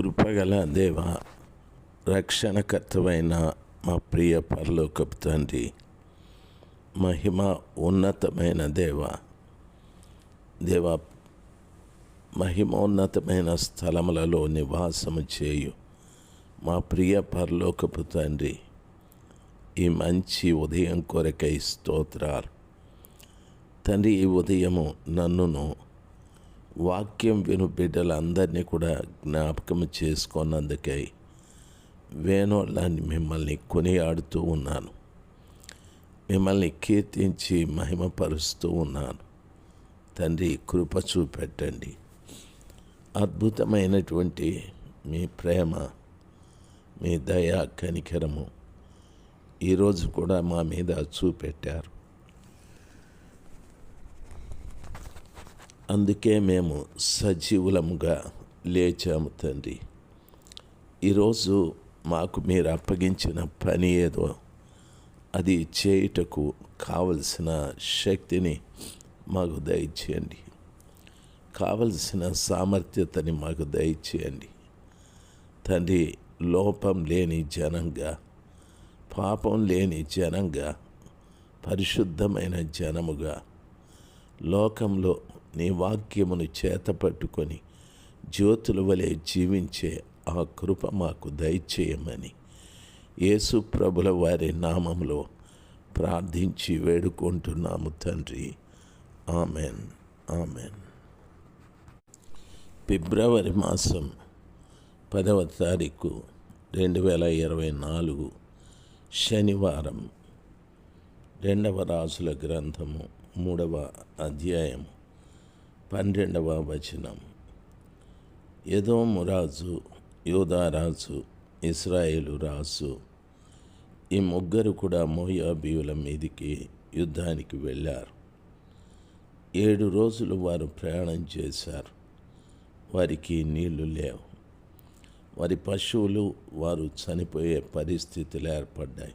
కృపగల దేవ రక్షణకర్తమైన మా ప్రియ పరలోకపు తండ్రి మహిమ ఉన్నతమైన దేవ దేవ మహిమోన్నతమైన స్థలములలో నివాసము చేయు మా ప్రియ పరలోకపు తండ్రి ఈ మంచి ఉదయం కొరకై స్తోత్రాలు. తండ్రి ఈ ఉదయము నన్నును వాక్యం విను బిడ్డలందరినీ కూడా జ్ఞాపకం చేసుకున్నందుకై వేణోళ్ళని మిమ్మల్ని కొనియాడుతూ ఉన్నాను. మిమ్మల్ని కీర్తించి మహిమపరుస్తూ ఉన్నాను. తండ్రి కృప చూపెట్టండి. అద్భుతమైనటువంటి మీ ప్రేమ మీ దయ కనికరము ఈరోజు కూడా మా మీద చూపెట్టారు. అందుకే మేము సజీవులముగా లేచాము తండ్రి. ఈరోజు మాకు మీరు అప్పగించిన పని ఏదో అది చేయుటకు కావలసిన శక్తిని మాకు దయచేయండి. కావలసిన సామర్థ్యతని మాకు దయచేయండి. తండ్రి లోపం లేని జనంగా పాపం లేని జనంగా పరిశుద్ధమైన జనముగా లోకంలో నీ వాక్యమును చేతపట్టుకొని జ్యోతుల వలె జీవించే ఆ కృప మాకు దయచేయమని యేసు ప్రభుల వారి నామంలో ప్రార్థించి వేడుకుంటున్నాము తండ్రి. ఆమెన్. ఆమెన్. ఫిబ్రవరి మాసం పదవ తారీఖు రెండు వేల ఇరవై నాలుగు శనివారం రెండవ రాజుల గ్రంథము మూడవ అధ్యాయము పన్నెండవ వచనం. ఎదోము రాజు యోధారాజు ఇస్రాయేలు రాజు ఈ ముగ్గురు కూడా మోయాబీయుల మీదికి యుద్ధానికి వెళ్ళారు. ఏడు రోజులు వారు ప్రయాణం చేశారు. వారికి నీళ్ళు లేవు. వారి పశువులు వారు చనిపోయే పరిస్థితులు ఏర్పడ్డాయి.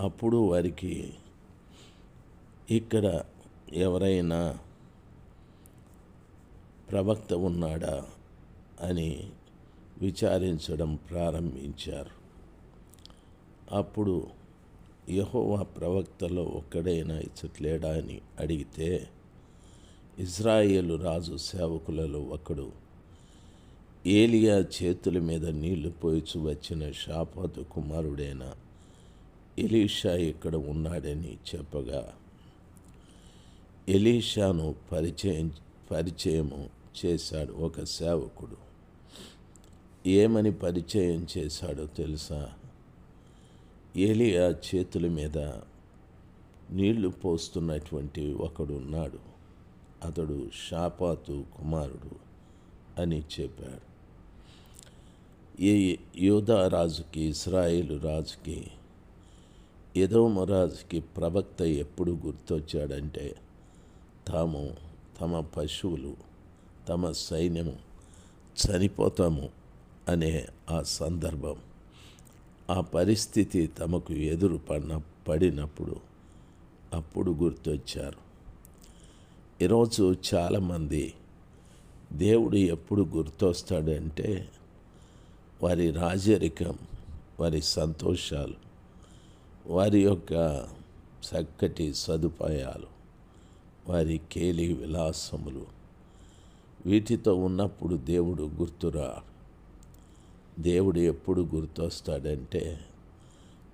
అప్పుడు వారికి ఇక్కడ ఎవరైనా ప్రవక్త ఉన్నాడా అని విచారించడం ప్రారంభించారు. అప్పుడు యహోవా ప్రవక్తలో ఒక్కడైనా ఇచ్చట్లేడా అని అడిగితే ఇజ్రాయేలు రాజు సేవకులలో ఒకడు ఏలియా చేతుల మీద నీళ్ళు పోయిచు వచ్చిన షాపాతు కుమారుడైన ఎలీషా ఇక్కడ ఉన్నాడని చెప్పగా ఎలీషాను పరిచయం పరిచయము చేశాడు ఒక సేవకుడు. ఏమని పరిచయం చేశాడో తెలుసా? ఏలియా చేతుల మీద నీళ్ళు పోస్తున్నటువంటి ఒకడు ఉన్నాడు. అతడు షాపాతు కుమారుడు అని చెప్పాడు. ఈ యోధా రాజుకి ఇస్రాయేలు రాజుకి యదోమరాజుకి ప్రవక్త ఎప్పుడు గుర్తొచ్చాడంటే తాము తమ పశువులు తమ సైన్యము చనిపోతాము అనే ఆ సందర్భం ఆ పరిస్థితి తమకు ఎదురు పడిన పడినప్పుడు అప్పుడు గుర్తొచ్చారు. ఈరోజు చాలామంది దేవుడు ఎప్పుడు గుర్తొస్తాడంటే వారి రాజరికం వారి సంతోషాలు వారి యొక్క చక్కటి సదుపాయాలు వారి కేలి విలాసములు వీటితో ఉన్నప్పుడు దేవుడు గుర్తురా? దేవుడు ఎప్పుడు గుర్తొస్తాడంటే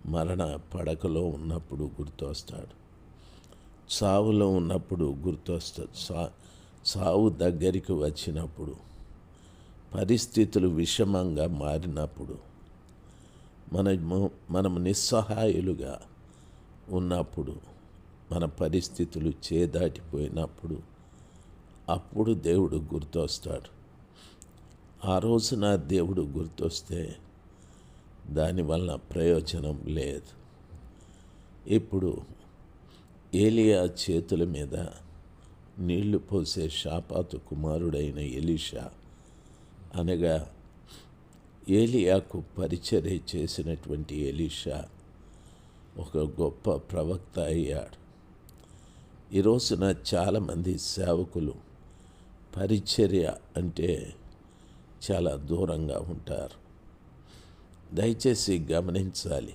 మరణ పడకలో ఉన్నప్పుడు గుర్తొస్తాడు. సావులో ఉన్నప్పుడు గుర్తొస్తాడు సా సావు దగ్గరికి వచ్చినప్పుడు పరిస్థితులు విషమంగా మారినప్పుడు మనము మనం నిస్సహాయులుగా ఉన్నప్పుడు మన పరిస్థితులు చేదాటిపోయినప్పుడు అప్పుడు దేవుడు గుర్తొస్తాడు. ఆ రోజున దేవుడు గుర్తొస్తే దానివల్ల ప్రయోజనం లేదు. ఇప్పుడు ఏలియా చేతుల మీద నీళ్ళు పోసే షాపాతు కుమారుడైన ఎలీషా అనగా ఏలియాకు పరిచర్య చేసినటువంటి ఎలీషా ఒక గొప్ప ప్రవక్త అయ్యాడు. ఈ రోజున చాలామంది సేవకులు పరిచర్య అంటే చాలా దూరంగా ఉంటారు. దయచేసి గమనించాలి.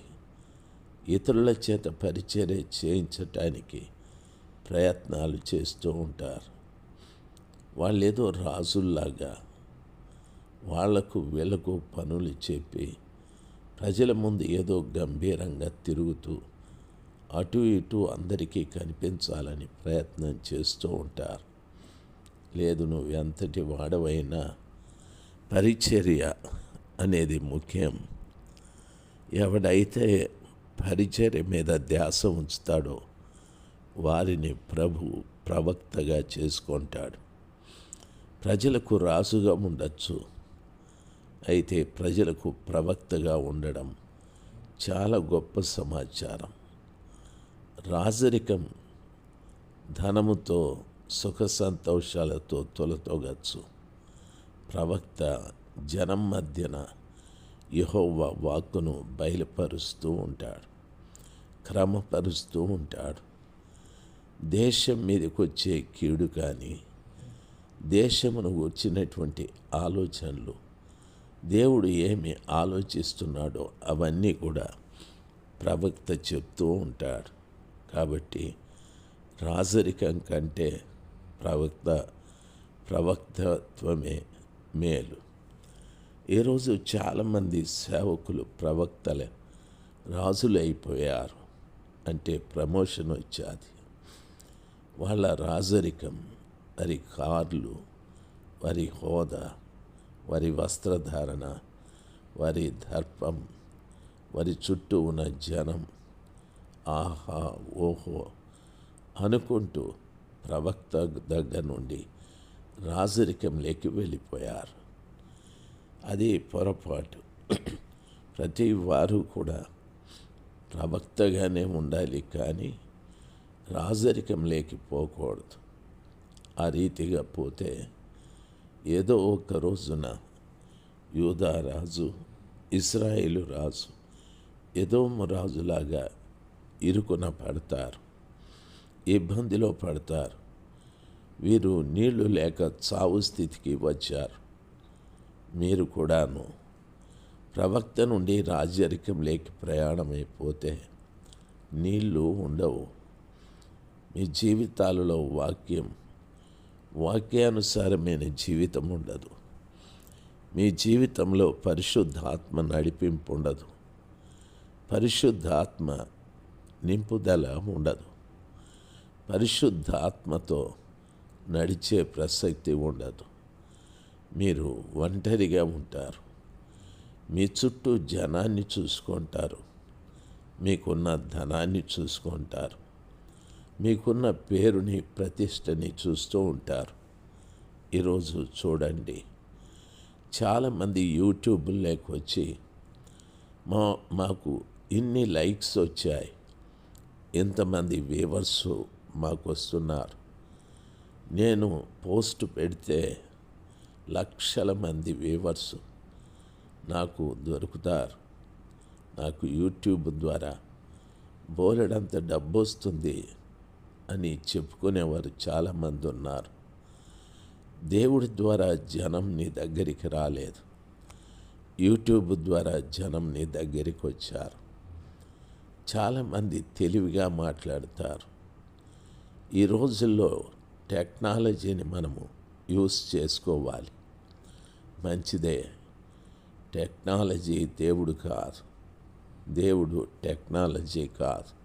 ఇతరుల చేత పరిచర్య చేయించటానికి ప్రయత్నాలు చేస్తూ ఉంటారు. వాళ్ళేదో రాజుల్లాగా వాళ్ళకు వీళ్ళకు పనులు చెప్పి ప్రజల ముందు ఏదో గంభీరంగా తిరుగుతూ అటు ఇటు అందరికీ కనిపించాలని ప్రయత్నం చేస్తూ ఉంటారు. లేదు నువ్వు ఎంతటి వాడవైనా పరిచర్య అనేది ముఖ్యం. ఎవడైతే పరిచర్య మీద ధ్యాస ఉంచుతాడో వారిని ప్రభు ప్రవక్తగా చేసుకుంటాడు. ప్రజలకు రాజుగా ఉండొచ్చు. అయితే ప్రజలకు ప్రవక్తగా ఉండడం చాలా గొప్ప సమాచారం. రాజరికం ధనముతో సుఖ సంతోషాలతో తొలతోగచ్చు. ప్రవక్త జనం మధ్యన యహోవ వాక్కును బయలుపరుస్తూ ఉంటాడు. క్రమపరుస్తూ ఉంటాడు. దేశం మీదకి వచ్చే కీడు కానీ దేశమును వచ్చినటువంటి ఆలోచనలు దేవుడు ఏమి ఆలోచిస్తున్నాడో అవన్నీ కూడా ప్రవక్త చెప్తూ ఉంటాడు. కాబట్టి రాజరికం కంటే ప్రవక్త ప్రవక్తత్వమే మేలు. ఈరోజు చాలామంది సేవకులు ప్రవక్తలే రాజులు అయిపోయారు అంటే ప్రమోషన్ వచ్చాది. వాళ్ళ రాజరికం వారి కార్లు వారి హోదా వారి వస్త్రధారణ వారి దర్పం వారి చుట్టూ ఉన్న జనం ఆహా ఓహో అనుకుంటూ ప్రవక్త దగ్గర నుండి రాజరికంలోకి వెళ్ళిపోయారు. అది పొరపాటు. ప్రతి వారు కూడా ప్రవక్తగానే ఉండాలి కానీ రాజరికం లేకపోకూడదు ఆ రీతిగా పోతే ఏదో ఒక రోజున యూదా రాజు ఇస్రాయేలు రాజు ఎదోము రాజులాగా ఇరుకున పడతారు. ఇబ్బందిలో పడతారు. వీరు నీళ్ళు లేక చావు స్థితికి వచ్చారు. మీరు కూడాను ప్రవక్త నుండి రాజరికం లేక ప్రయాణమైపోతే నీళ్ళు ఉండవు. మీ జీవితాలలో వాక్యం వాక్యానుసారమైన జీవితం ఉండదు. మీ జీవితంలో పరిశుద్ధాత్మ నడిపింపు ఉండదు. పరిశుద్ధాత్మ నింపుదల ఉండదు. పరిశుద్ధాత్మతో నడిచే ప్రసక్తి ఉండదు. మీరు ఒంటరిగా ఉంటారు. మీ చుట్టూ జనాన్ని చూసుకుంటారు. మీకున్న ధనాన్ని చూసుకుంటారు. మీకున్న పేరుని ప్రతిష్టని చూస్తూ ఉంటారు. ఈరోజు చూడండి. చాలామంది యూట్యూబ్లోకి వచ్చి మా మాకు ఇన్ని లైక్స్ వచ్చాయి. ఇంతమంది వ్యూవర్స్ మాకు వస్తున్నారు. నేను పోస్ట్ పెడితే లక్షల మంది వ్యూవర్స్ నాకు దొరుకుతారు. నాకు యూట్యూబ్ ద్వారా బోలెడంత డబ్బు వస్తుంది అని చెప్పుకునేవారు చాలామంది ఉన్నారు. దేవుడి ద్వారా జనం నీ దగ్గరికి రాలేదు. యూట్యూబ్ ద్వారా జనం నీ దగ్గరికి వచ్చారు. చాలామంది తెలివిగా మాట్లాడతారు. ఈ రోజుల్లో టెక్నాలజీని మనము యూస్ చేసుకోవాలి. మంచిదే. టెక్నాలజీ దేవుడు కాదు. దేవుడు టెక్నాలజీ కాదు.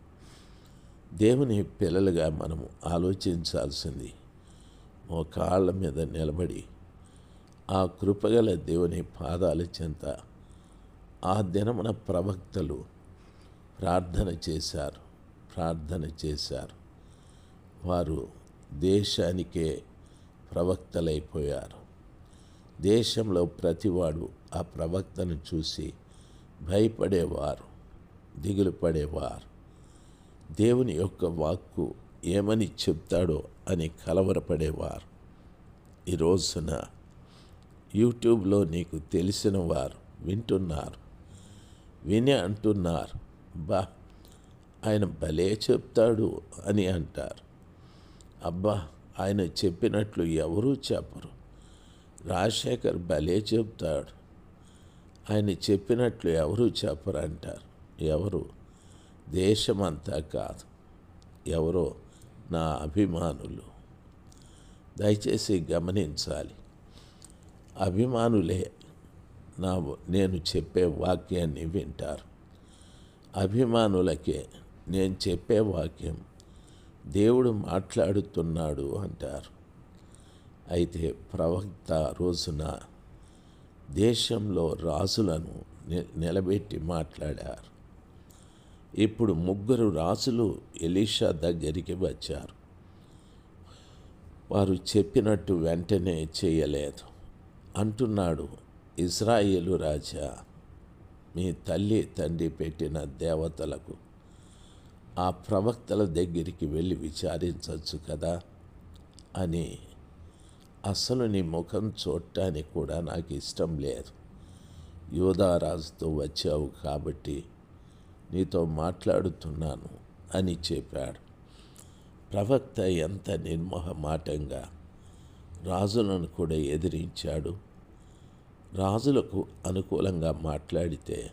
దేవుని పిల్లలుగా మనము ఆలోచించాల్సింది కాళ్ళ మీద నిలబడి ఆ కృపగల దేవుని పాదాల చెంత ఆ దినమున ప్రవక్తలు ప్రార్థన చేశారు ప్రార్థన చేశారు. వారు దేశానికే ప్రవక్తలైపోయారు. దేశంలో ప్రతివాడు ఆ ప్రవక్తను చూసి భయపడేవారు దిగులు పడేవారు. దేవుని యొక్క వాక్కు ఏమని చెప్తాడో అని కలవరపడేవారు. ఈ రోజున యూట్యూబ్లో నీకు తెలిసిన వారు వింటున్నారు విని అంటున్నారు. బా ఆయన భలే చెప్తాడు అని అంటారు. అబ్బా ఆయన చెప్పినట్లు ఎవరూ చెప్పరు. రాజశేఖర్ భలే చెప్తాడు ఆయన చెప్పినట్లు ఎవరు చెప్పరంటారు ఎవరు? దేశమంతా కాదు. ఎవరో? నా అభిమానులు. దయచేసి గమనించాలి. అభిమానులే నా నేను చెప్పే వాక్యాన్ని వింటారు. అభిమానులకే నేను చెప్పే వాక్యం దేవుడు మాట్లాడుతున్నాడు అంటారు. అయితే ప్రవక్త రోజున దేశంలో రాజులను ని- నిలబెట్టి మాట్లాడారు. ఇప్పుడు ముగ్గురు రాజులు ఎలీషా దగ్గరికి వచ్చారు. వారు చెప్పినట్టు వెంటనే చేయలేదు. అంటున్నాడు ఇజ్రాయేలు రాజా మీ తల్లి తండ్రి పెట్టిన దేవతలకు ఆ ప్రవక్తల దగ్గరికి వెళ్ళి విచారించవచ్చు కదా అని. అసలు నీ ముఖం చూడటానికి కూడా నాకు ఇష్టం లేదు. యోధారాజుతో వచ్చావు కాబట్టి నీతో మాట్లాడుతున్నాను అని చెప్పాడు. ప్రవక్త ఎంత నిర్మోహమాటంగా రాజులను కూడా ఎదిరించాడు. రాజులకు అనుకూలంగా మాట్లాడితే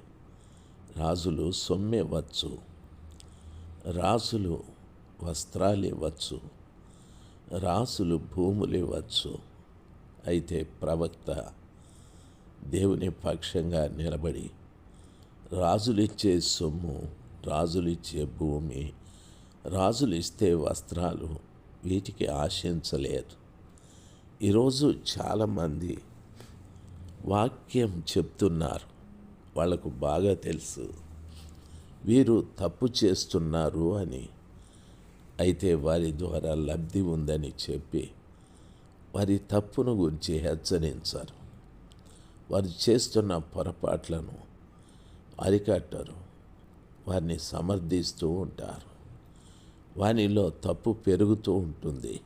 రాజులు సొమ్మివ్వచ్చు రాజులు వస్త్రాలు ఇవ్వచ్చు రాసులు భూములు ఇవ్వచ్చు అయితే ప్రవక్త దేవుని పక్షంగా నిలబడి రాజులిచ్చే సొమ్ము రాజులిచ్చే భూమి రాజులు ఇస్తే వస్త్రాలు వీటికి ఆశించలేదు. ఈరోజు చాలామంది వాక్యం చెప్తున్నారు. వాళ్ళకు బాగా తెలుసు. వీరు తప్పు చేస్తున్నారు అని. అయితే వారి ద్వారా లబ్ధి ఉందని చెప్పి వారి తప్పును గురించి హెచ్చరించారు. వారు చేస్తున్న పొరపాట్లను అరికట్టరు. వారిని సమర్థిస్తూ ఉంటారు. వానిలో తప్పు పెరుగుతూ ఉంటుంది.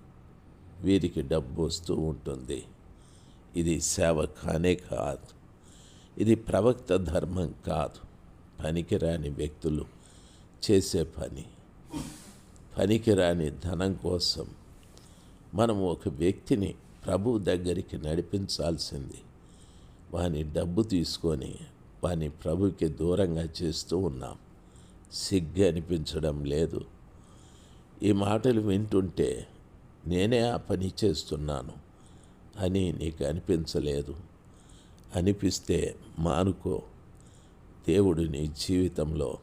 వీరికి డబ్బు వస్తూ ఉంటుంది. ఇది సేవ కానే కాదు. ఇది ప్రవక్త ధర్మం కాదు. పనికిరాని వ్యక్తులు చేసే పని. పనికిరాని ధనం కోసం మనం ఒక వ్యక్తిని ప్రభు దగ్గరికి నడిపించాల్సింది. వాని డబ్బు తీసుకొని వాని ప్రభుకి దూరంగా చేస్తూ ఉన్నాం. సిగ్గు అనిపించడం లేదు. ఈ మాటలు వింటుంటే నేనే ఆ పని చేస్తున్నాను అని నీకు అనిపించలేదు. అనిపిస్తే మానుకో. దేవుడు నీ జీవితంలో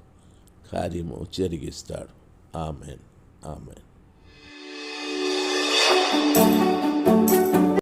కార్యము జరిగిస్తాడు. ఆమెన్. ఆమెన్.